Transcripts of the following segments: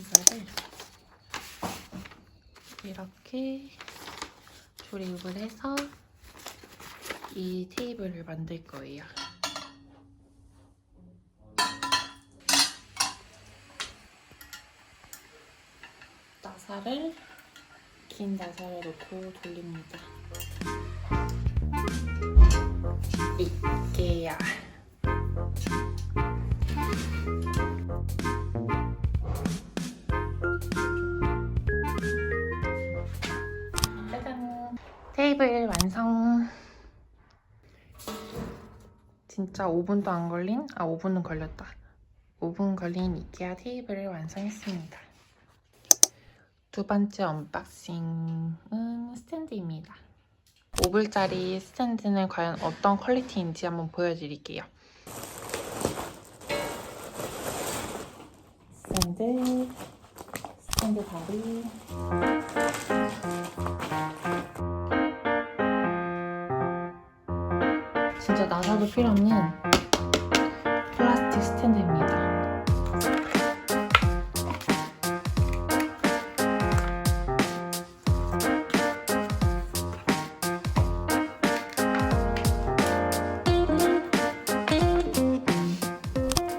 이거를 이렇게 조립을 해서 이 테이블을 만들 거예요. 나사를 긴 나사를 놓고 돌립니다. 이게야. 테이블 완성. 진짜 5분도 안 걸린? 아 5분은 걸렸다. 5분 걸린 이케아 테이블을 완성했습니다. 두 번째 언박싱은 스탠드입니다. 5불짜리 스탠드는 과연 어떤 퀄리티인지 한번 보여드릴게요. 스탠드, 스탠드 다리. 진짜 나사도 필요 없는 플라스틱 스탠드입니다.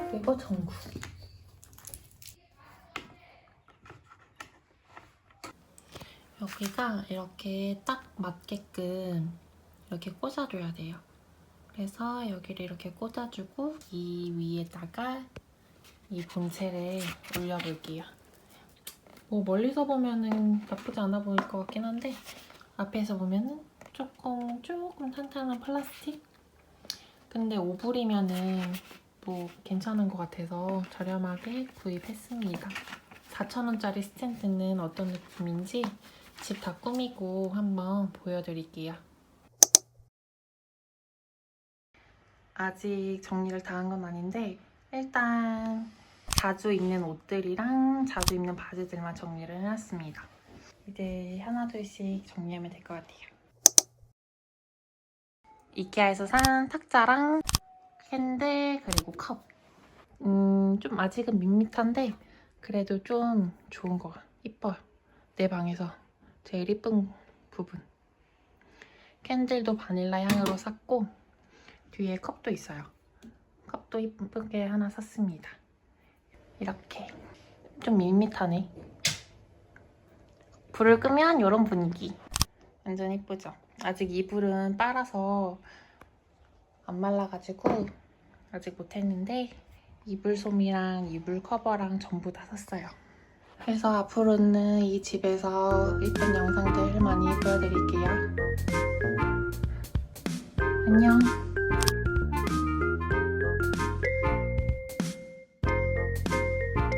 그리고 전구. 여기가 이렇게 딱 맞게끔 이렇게 꽂아줘야 돼요. 그래서 여기를 이렇게 꽂아주고 이 위에다가 이 본체를 올려볼게요. 뭐 멀리서 보면은 나쁘지 않아 보일 것 같긴 한데 앞에서 보면은 조금 조금 탄탄한 플라스틱? 근데 5불이면은 뭐 괜찮은 것 같아서 저렴하게 구입했습니다. 4,000원짜리 스탠드는 어떤 느낌인지 집 다 꾸미고 한번 보여드릴게요. 아직 정리를 다 한 건 아닌데 일단 자주 입는 옷들이랑 자주 입는 바지들만 정리를 해놨습니다. 이제 하나둘씩 정리하면 될 것 같아요. 이케아에서 산 탁자랑 캔들 그리고 컵. 음, 좀 아직은 밋밋한데 그래도 좀 좋은 거 이뻐요. 내 방에서 제일 이쁜 부분. 캔들도 바닐라 향으로 샀고 뒤에 컵도 있어요. 컵도 이쁘게 하나 샀습니다. 이렇게 좀 밋밋하네. 불을 끄면 이런 분위기. 완전 이쁘죠? 아직 이불은 빨아서 안 말라가지고 아직 못했는데 이불 솜이랑 이불 커버랑 전부 다 샀어요. 그래서 앞으로는 이 집에서 예쁜 영상들 많이 보여드릴게요. 안녕.